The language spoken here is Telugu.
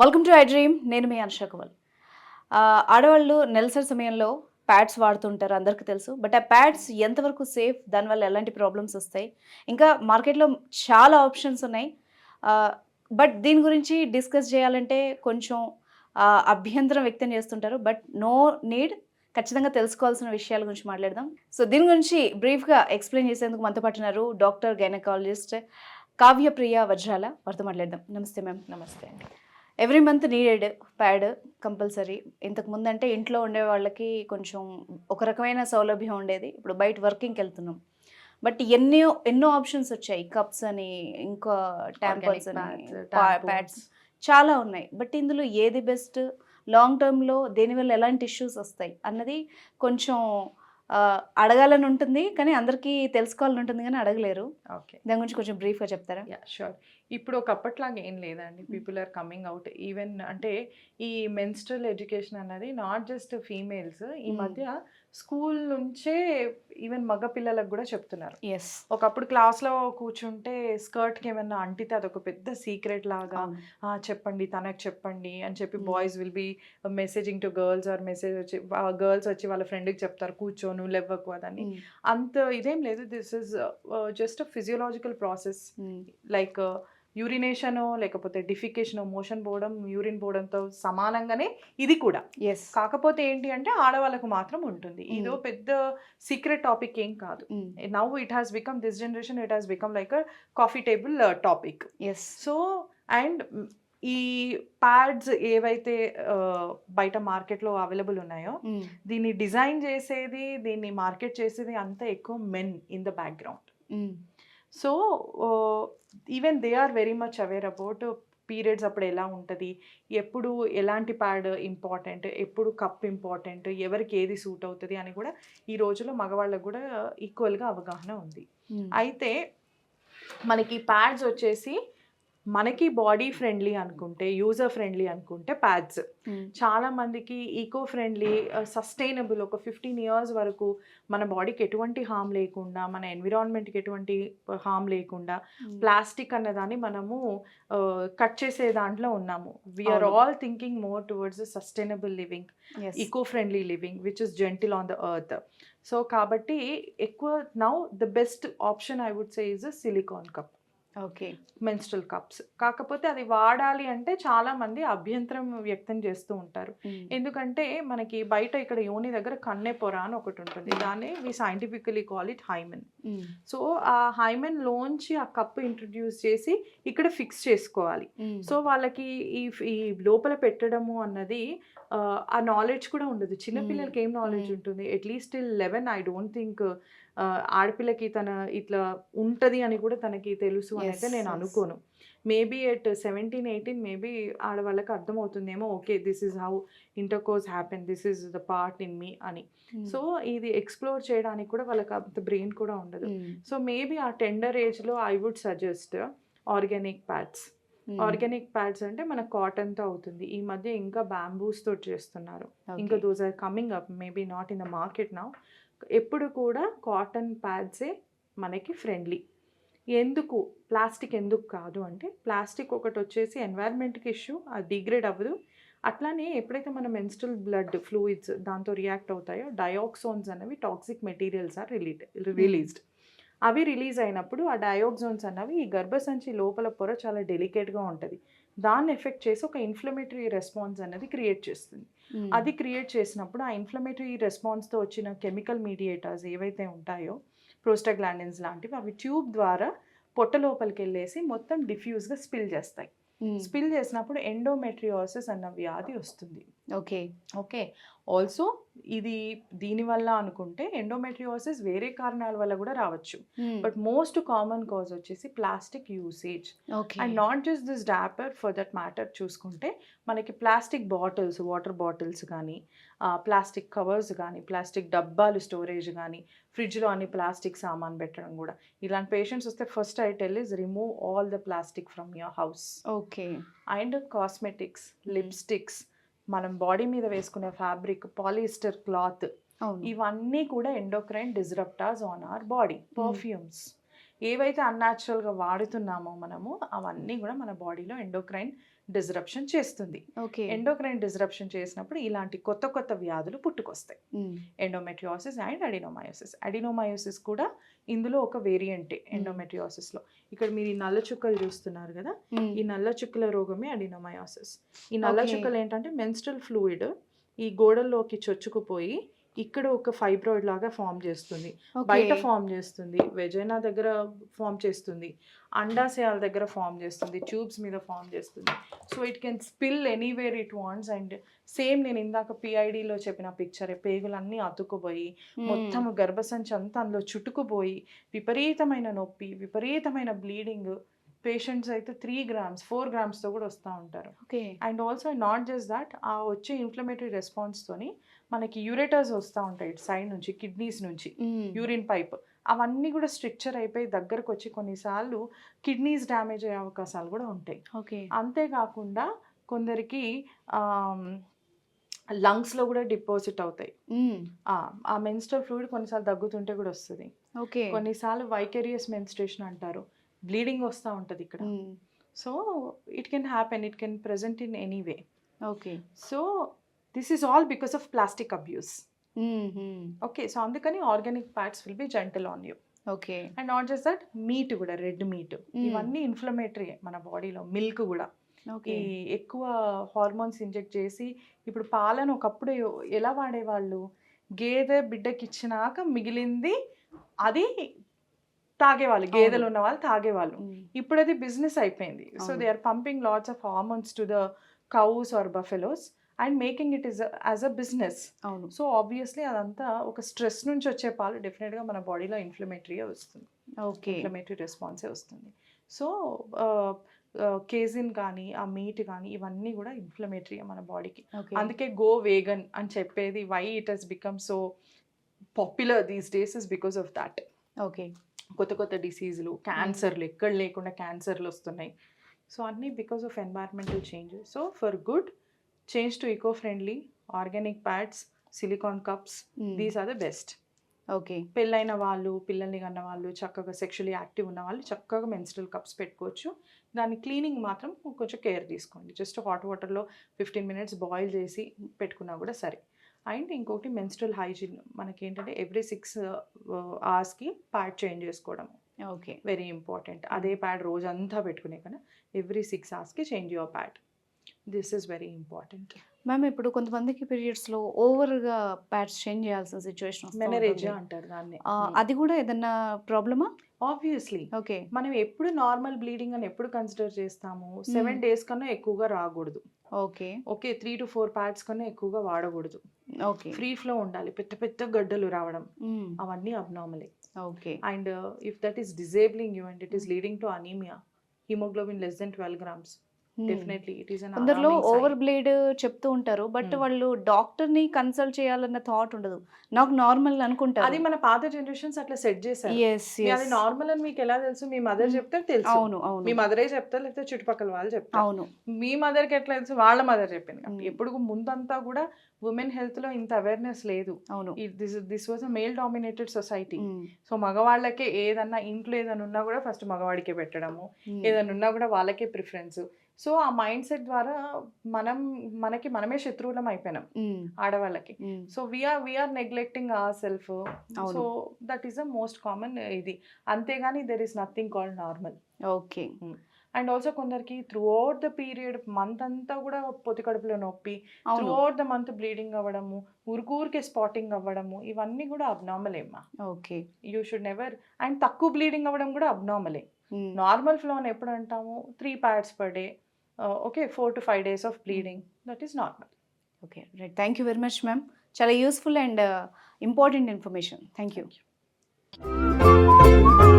వెల్కమ్ టు ఐ డ్రీమ్ నేను మీ అనుష ఆడవాళ్ళు నెలసరి సమయంలో ప్యాడ్స్ వాడుతుంటారు అందరికీ తెలుసు. బట్ ఆ ప్యాడ్స్ ఎంతవరకు సేఫ్? దానివల్ల ఎలాంటి ప్రాబ్లమ్స్ వస్తాయి? ఇంకా మార్కెట్లో చాలా ఆప్షన్స్ ఉన్నాయి. బట్ దీని గురించి డిస్కస్ చేయాలంటే కొంచెం అభ్యంతరం వ్యక్తం చేస్తుంటారు. బట్ నో నీడ్ ఖచ్చితంగా తెలుసుకోవాల్సిన విషయాల గురించి మాట్లాడదాం. సో దీని గురించి బ్రీఫ్గా ఎక్స్ప్లెయిన్ చేసేందుకు మనతో పాటు ఉన్నారు డాక్టర్ గైనకాలజిస్ట్ కావ్యప్రియ వజ్రాల. వారితో మాట్లాడదాం. నమస్తే మ్యామ్. నమస్తే అండి. Every month needed pad compulsory. ఇంతకు ముందు అంటే ఇంట్లో ఉండే వాళ్ళకి కొంచెం ఒక రకమైన సౌలభ్యం ఉండేది. ఇప్పుడు బయట వర్కింగ్కి వెళ్తున్నాం. బట్ ఎన్నో ఎన్నో ఆప్షన్స్ వచ్చాయి. కప్స్ అని ఇంకా ట్యాంపర్స్ అని ప్యాడ్స్. చాలా ఉన్నాయి. బట్ ఇందులో ఏది బెస్ట్? లాంగ్ టర్మ్లో దేనివల్ల ఎలాంటి ఇష్యూస్ వస్తాయి అన్నది కొంచెం అడగాలని ఉంటుంది కానీ అందరికీ తెలుసుకోవాలని ఉంటుంది కానీ అడగలేరు. ఓకే. దాని గురించి కొంచెం బ్రీఫ్గా చెప్తారా? యా షూర్ ఇప్పుడు ఒకప్పట్లాగా ఏం లేదండి. People are coming out even అంటే ఈ మెన్స్ట్రల్ ఎడ్యుకేషన్ అన్నది నాట్ జస్ట్ ఫీమేల్స్ ఈ. మధ్య స్కూల్ నుంచే ఈవెన్ మగ పిల్లలకు కూడా చెప్తున్నారు. ఎస్ ఒకప్పుడు క్లాస్లో కూర్చుంటే స్కర్ట్కి ఏమన్నా అంటితే అదొక పెద్ద సీక్రెట్ లాగా "ఆ, చెప్పండి తనకు చెప్పండి అని చెప్పి Hmm. Boys will be messaging to girls or message వచ్చి గర్ల్స్ వచ్చి వాళ్ళ ఫ్రెండ్కి చెప్తారు కూర్చో నువ్వు లేవ్వకు అదని అంత ఇదేం లేదు. This is just physiological process. Like urination లేకపోతే డిఫికేషన్ మోషన్ పోవడం యూరిన్ పోవడంతో సమానంగానే ఇది కూడా. ఎస్ కాకపోతే ఏంటి అంటే ఆడవాళ్ళకు మాత్రం ఉంటుంది. ఇదో పెద్ద సీక్రెట్ టాపిక్ ఏం కాదు. Now it has become this generation it has become like a coffee table topic yes so and ఈ ప్యాడ్స్ ఏవైతే ఆ, బయట మార్కెట్లో అవైలబుల్ ఉన్నాయో దీన్ని డిజైన్ చేసేది దీన్ని మార్కెట్ చేసేది అంతా ఎక్కువ men in the background so even they are very much aware about periods అప్పుడు ఎలా ఉంటుంది ఎప్పుడు ఎలాంటి ప్యాడ్ ఇంపార్టెంట్ ఎప్పుడు కప్ ఇంపార్టెంట్ ఎవరికి ఏది సూట్ అవుతుంది అని కూడా ఈ రోజుల్లో మగవాళ్ళకు కూడా ఈక్వల్గా అవగాహన ఉంది. అయితే మనకి ప్యాడ్స్ వచ్చేసి మనకి బాడీ ఫ్రెండ్లీ అనుకుంటే యూజర్ ఫ్రెండ్లీ అనుకుంటే ప్యాడ్స్. చాలా మందికి ఈకో ఫ్రెండ్లీ సస్టైనబుల్ ఒక ఫిఫ్టీన్ ఇయర్స్ వరకు మన బాడీకి ఎటువంటి హామ్ లేకుండా మన ఎన్విరాన్మెంట్కి ఎటువంటి హామ్ లేకుండా ప్లాస్టిక్ అన్నదాన్ని మనము కట్ చేసే దాంట్లో ఉన్నాము. We're. All thinking more towards sustainable living eco friendly living which is gentle on the earth so కాబట్టి ఎక్కువ now the best option I would say is silicone cup okay. Menstrual cups. కాకపోతే అది వాడాలి అంటే చాలా మంది అభ్యంతరం వ్యక్తం చేస్తూ ఉంటారు. ఎందుకంటే మనకి బయట ఇక్కడ యోని దగ్గర కన్నె పొర అని ఒకటి ఉంటుంది. దాన్ని we scientifically call it hymen. So ఆ హైమెన్ లోంచి ఆ కప్ ఇంట్రడ్యూస్ చేసి ఇక్కడ ఫిక్స్ చేసుకోవాలి. సో వాళ్ళకి ఈ ఈ లోపల పెట్టడము అన్నది ఆ, నాలెడ్జ్ కూడా ఉండదు. చిన్నపిల్లలకి ఏం నాలెడ్జ్. ఉంటుంది? At least eleven I don't think ఆడపిల్లకి తన ఇట్లా ఉంటది అని కూడా తనకి తెలుసు అని అయితే నేను. అనుకోను. Maybe at seventeen eighteen maybe ఆడవాళ్ళకి అర్థమవుతుందేమో okay this is how intercourse happen this is the part in me అని సో ఇది ఎక్స్ప్లోర్ చేయడానికి కూడా వాళ్ళకి అంత బ్రెయిన్ కూడా ఉండదు. సో మేబీ ఆ టెండర్ ఏజ్లో I would suggest organic pads organic pads అంటే మన కాటన్తో అవుతుంది. ఈ మధ్య ఇంకా బ్యాంబూస్ తోటి చేస్తున్నారు. ఇంకా those are coming up maybe not in the market now ఎప్పుడు కూడా కాటన్ ప్యాడ్సే మనకి ఫ్రెండ్లీ. ఎందుకు? ప్లాస్టిక్ ఎందుకు కాదు అంటే ప్లాస్టిక్ ఒకటి వచ్చేసి ఎన్వైర్న్మెంట్కి ఇష్యూ అది డిగ్రేడ్ అవ్వదు. అట్లానే ఎప్పుడైతే మన మెన్స్ట్రల్ బ్లడ్ ఫ్లూయిడ్స్ దాంతో రియాక్ట్ అవుతాయో డయాక్సోన్స్ అనేవి toxic materials are release released. అవి రిలీజ్ అయినప్పుడు ఆ డయాక్సోన్స్ అన్నవి ఈ గర్భసంచి లోపల పొర చాలా డెలికేట్గా ఉంటుంది. దాన్ని ఎఫెక్ట్ చేసి ఒక ఇన్ఫ్లమేటరీ రెస్పాన్స్ అనేది క్రియేట్ చేస్తుంది. అది క్రియేట్ చేసినప్పుడు ఆ ఇన్ఫ్లమేటరీ రెస్పాన్స్తో వచ్చిన కెమికల్ మీడియేటర్స్ ఏవైతే ఉంటాయో ప్రోస్టాగ్లాండిన్స్ లాంటివి అవి ట్యూబ్ ద్వారా పొట్ట లోపలికి వెళ్ళేసి మొత్తం డిఫ్యూజ్గా స్పిల్ చేస్తాయి. స్పిల్ చేసినప్పుడు ఎండోమెట్రియోసిస్ అన్న వ్యాధి వస్తుంది. ఓకే. ఓకే. ఆల్సో ఇది దీనివల్ల అనుకుంటే ఎండోమెట్రియోసిస్ వేరే కారణాల వల్ల కూడా రావచ్చు. బట్ మోస్ట్ కామన్ కాజ్ వచ్చేసి plastic usage. Okay. And not just this diaper for that matter చూసుకుంటే మనకి ప్లాస్టిక్ బాటిల్స్ వాటర్ బాటిల్స్ కానీ ప్లాస్టిక్ కవర్స్ కానీ ప్లాస్టిక్ డబ్బాలు స్టోరేజ్ కానీ ఫ్రిడ్జ్లో అన్ని ప్లాస్టిక్ సామాన్ పెట్టడం కూడా. ఇలాంటి పేషెంట్స్ వస్తే first I tell is remove all the plastic from your house. Okay. And cosmetics lipsticks మనం బాడీ మీద వేసుకునే ఫ్యాబ్రిక్ పాలిస్టర్ క్లాత్ ఇవన్నీ కూడా endocrine disruptors on our body perfumes ఏవైతే అన్యాచురల్గా వాడుతున్నామో మనము అవన్నీ కూడా మన బాడీలో ఎండోక్రైన్ డిజరప్షన్ చేస్తుంది. ఓకే ఎండోక్రైన్ డిజరప్షన్ చేసినప్పుడు ఇలాంటి కొత్త కొత్త వ్యాధులు పుట్టుకొస్తాయి. ఎండోమెట్రియోసిస్ అండ్ అడినోమయోసిస్ అడినోమయోసిస్ కూడా ఇందులో ఒక వేరియంటే ఎండోమెట్రియోసిస్లో ఇక్కడ మీరు ఈ నల్ల చుక్కలు చూస్తున్నారు కదా? ఈ నల్ల చుక్కల రోగమే అడినోమయోసిస్ ఈ నల్ల. చుక్కలు ఏంటంటే మెన్స్ట్రల్ ఫ్లూయిడ్ ఈ గోడల్లోకి చొచ్చుకుపోయి ఇక్కడ ఒక ఫైబ్రాయిడ్ లాగా ఫామ్ చేస్తుంది. బయట ఫామ్ చేస్తుంది. వెజైనా దగ్గర ఫామ్ చేస్తుంది. అండాశయాల దగ్గర ఫామ్ చేస్తుంది. ట్యూబ్స్ మీద ఫామ్ చేస్తుంది. So it can spill anywhere it wants and same నేను ఇందాక పిఐడిలో చెప్పిన పిక్చర్ పేగులన్నీ అతుక్కుపోయి మొత్తం గర్భసంచి అంతా అందులో చుట్టుకుపోయి విపరీతమైన నొప్పి విపరీతమైన బ్లీడింగ్ పేషెంట్స్ అయితే త్రీ గ్రామ్స్ ఫోర్ గ్రామ్స్తో కూడా వస్తూ ఉంటారు. Okay. And also not just that ఆ వచ్చే ఇన్ఫ్లమేటరీ రెస్పాన్స్తోని మనకి యూరేటర్స్ వస్తూ ఉంటాయి ఇటు సైడ్ నుంచి కిడ్నీస్ నుంచి యూరిన్ పైప్ అవన్నీ కూడా స్ట్రక్చర్ అయిపోయి దగ్గరకు వచ్చి కొన్నిసార్లు కిడ్నీస్ డ్యామేజ్ అయ్యే అవకాశాలు కూడా ఉంటాయి. ఓకే. అంతేకాకుండా కొందరికి లంగ్స్లో కూడా డిపాజిట్ అవుతాయి. ఆ, ఆ మెన్స్ట్రల్ ఫ్లూయిడ్ కొన్నిసార్లు దగ్గుతుంటే కూడా వస్తుంది. ఓకే. కొన్నిసార్లు వైకేరియస్ మెన్స్ట్రేషన్ అంటారు. బ్లీడింగ్ వస్తూ ఉంటుంది ఇక్కడ. So it can happen it can present in any way okay. So this is all because of plastic abuse okay so అందుకని organic pads will be gentle on you okay. And not just that meat కూడా రెడ్ మీట్ ఇవన్నీ ఇన్ఫ్లమేటరీ మన బాడీలో మిల్క్ కూడా. ఓకే. ఈ ఎక్కువ హార్మోన్స్ ఇంజెక్ట్ చేసి ఇప్పుడు పాలను ఒకప్పుడు ఎలా వాడేవాళ్ళు? గేదె బిడ్డకి ఇచ్చినాక మిగిలింది అది తాగేవాళ్ళు గేదెలు ఉన్న వాళ్ళు తాగేవాళ్ళు. ఇప్పుడు అది బిజినెస్ అయిపోయింది. So. They are pumping lots of hormones to the cows or buffaloes and making it is as a business అవును. సో ఆబ్వియస్లీ అదంతా ఒక స్ట్రెస్ నుంచి వచ్చే పాలు డెఫినెట్గా మన బాడీలో ఇన్ఫ్లమేటరీగా వస్తుంది. ఓకే. ఇన్ఫ్లమేటరీ రెస్పాన్సే వస్తుంది. సో కేజిన్ కానీ ఆ మీట్ కానీ ఇవన్నీ కూడా ఇన్ఫ్లమేటరీ మన బాడీకి అందుకే గో వేగన్ అని చెప్పేది why it has become so popular these days is because of that okay. కొత్త కొత్త డిసీజులు క్యాన్సర్లు ఎక్కడ లేకుండా క్యాన్సర్లు వస్తున్నాయి. సో అన్నీ because of environmental change so for good change to eco friendly organic pads silicone cups these are the best. Okay. పెళ్ళైన వాళ్ళు పిల్లల్ని కన్న వాళ్ళు చక్కగా సెక్షువల్లీ యాక్టివ్ ఉన్న వాళ్ళు చక్కగా మెన్స్ట్రల్ కప్స్ పెట్టుకోవచ్చు. దాని క్లీనింగ్ మాత్రం కొంచెం కేర్ తీసుకోండి. జస్ట్ హాట్ వాటర్లో ఫిఫ్టీన్ మినిట్స్ బాయిల్ చేసి పెట్టుకున్నా కూడా సరే. అండ్ ఇంకొకటి మెన్స్ట్రల్ హైజీన్ మనకి ఏంటంటే ఎవ్రీ సిక్స్ అవర్స్కి ప్యాడ్ చేంజ్ చేసుకోవడం. ఓకే. వెరీ ఇంపార్టెంట్ అదే ప్యాడ్ రోజంతా పెట్టుకునే కన్నా ఎవ్రీ సిక్స్ అవర్స్కి change your pad this is very important ma'am ఇప్పుడు కొంతమందికి పీరియడ్స్లో ఓవర్గా ప్యాడ్స్ చేంజ్ చేయాల్సిన సిచ్యువేషన్ మెనరేజ్ అంటారు దాన్ని. అది కూడా ఏదన్నా ప్రాబ్లమా ఆబ్వియస్లీ ఓకే. మనం ఎప్పుడు నార్మల్ బ్లీడింగ్ అని ఎప్పుడు కన్సిడర్ చేస్తాము? సెవెన్ డేస్ కన్నా ఎక్కువగా రాకూడదు. Okay. Okay three to four pads కన్నా ఎక్కువగా వాడకూడదు. ఓకే. ఫ్రీ ఫ్లో ఉండాలి. పెద్ద పెద్ద గడ్డలు రావడం. అవన్నీ అబ్నార్మలే. Okay. And if that is disabling you and it is leading to anaemia haemoglobin less than twelve grams. Definitely అన్ కొందరిలో ఓవర్ బ్లేడ్ చెప్తూ ఉంటారు బట్ Hmm. వాళ్ళు డాక్టర్ని కన్సల్ట్ చేయాలన్న థాట్ ఉండదు. నాకు నార్మల్ అనుకుంటారు. అది మన పాత జనరేషన్స్ అట్లా సెట్ చేశారు. అది నార్మల్ అని మీకు ఎలా తెలుసు? మీ మదర్ Hmm. చెప్తే తెలుసు. అవును అవును. మీ మదరే చెప్తారు లేకపోతే చుట్టుపక్కల వాళ్ళు చెప్తారు. అవును. మీ మదర్కి ఎట్లా తెలుసు? వాళ్ళ మదర్ చెప్పింది Hmm. ఎప్పుడు ముందంతా కూడా ఉమెన్ హెల్త్లో ఇంత అవేర్నెస్ లేదు. అవును. This this was male dominated society Hmm. So మగవాళ్ళకే ఏదన్నా ఇంట్లో ఏదైనా ఉన్నా కూడా ఫస్ట్ మగవాడికే పెట్టడము. Hmm. ఏదైనా ఉన్నా కూడా వాళ్ళకే ప్రిఫరెన్స్ సో ఆ మైండ్ సెట్ ద్వారా మనం మనకి మనమే శత్రువులం అయిపోయినాం. ఆడవాళ్ళకి. So we're we're neglecting our self. So that is the most common ఇది. అంతేగాని there is nothing called normal okay. And also కొందరికి through out the period month అంతా కూడా పొత్తి కడుపులో నొప్పి through out the month bleeding అవ్వడము ఊరికూరికే స్పాటింగ్ అవ్వడము ఇవన్నీ కూడా అబ్నార్మల్ ఏమ్మా okay. You should never and తక్కువ బ్లీడింగ్ అవ్వడం కూడా అబ్నార్మలే. నార్మల్ ఫ్లో అని ఎప్పుడు అంటాము? Three pads per day okay four to five days of bleeding that is normal okay right thank you very much ma'am చాలా useful and important information thank you Thank you.